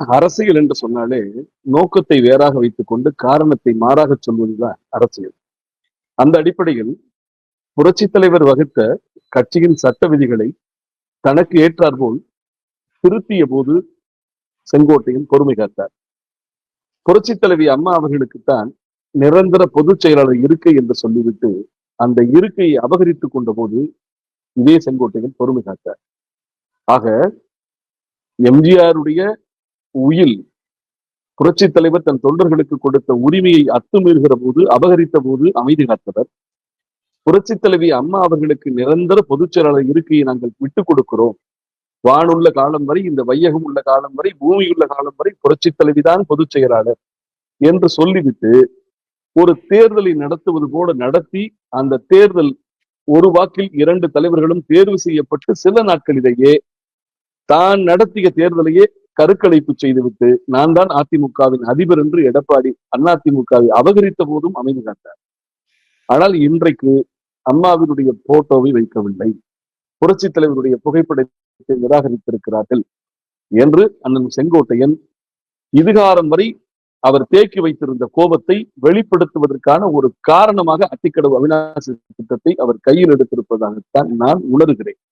அரசியல் என்று சொன்னாலே நோக்கத்தை வேறாக வைத்துக் கொண்டு காரணத்தை மாறாக சொல்வதுதான் அரசியல். அந்த அடிப்படையில் புரட்சி தலைவர் வகுத்த கட்சியின் சட்ட விதிகளை தனக்கு ஏற்றாற்போல் திருத்திய போது செங்கோட்டையன் பொறுமை காத்தார் புரட்சி தலைவி அம்மா அவர்களுக்குத்தான் நிரந்தர பொதுச் செயலாளர் இருக்கை என்று சொல்லிவிட்டு அந்த இருக்கையை அபகரித்துக் கொண்ட போது இதே செங்கோட்டையன் பொறுமை காத்தார் ஆக எம்ஜிஆருடைய உயில். புரட்சி தலைவர் தன் தொண்டர்களுக்கு கொடுத்த உரிமையை அத்துமீறுகிற போது அபகரித்த போது அமைதி காத்தவர். புரட்சி தலைவி அம்மா அவர்களுக்கு நிரந்தர பொதுச் செயலாளர் இருக்கையை நாங்கள் விட்டுக் கொடுக்கிறோம். வானுள்ள காலம் வரை இந்த வையகம் உள்ள காலம் வரை பூமி உள்ள காலம் வரை புரட்சி தலைவிதான் பொதுச் செயலாளர் என்று சொல்லிவிட்டு ஒரு தேர்தலை நடத்துவது போல நடத்தி அந்த தேர்தல் ஒரு வாக்கில் இரண்டு தலைவர்களும் தேர்வு செய்யப்பட்டு சில நாட்களிலேயே தான் நடத்திய தேர்தலையே கருக்கலைப்பு செய்துவிட்டு நான் தான் அதிமுகவின் அதிபர் என்று எடப்பாடி அதிமுகவை அபகரித்த போதும் அமைதி காத்தார் ஆனால் இன்றைக்கு அம்மாவினுடைய போட்டோவை வைக்கவில்லை. புரட்சி தலைவருடைய புகைப்படத்தை நிராகரித்திருக்கிறார்கள் என்று அண்ணன் செங்கோட்டையன் இதுகாரம் வரை அவர் தேக்கி வைத்திருந்த கோபத்தை வெளிப்படுத்துவதற்கான ஒரு காரணமாக அத்திக்கடவு அவிநாசி திட்டத்தை அவர் கையில் எடுத்திருப்பதாகத்தான் நான் உணர்கிறேன்.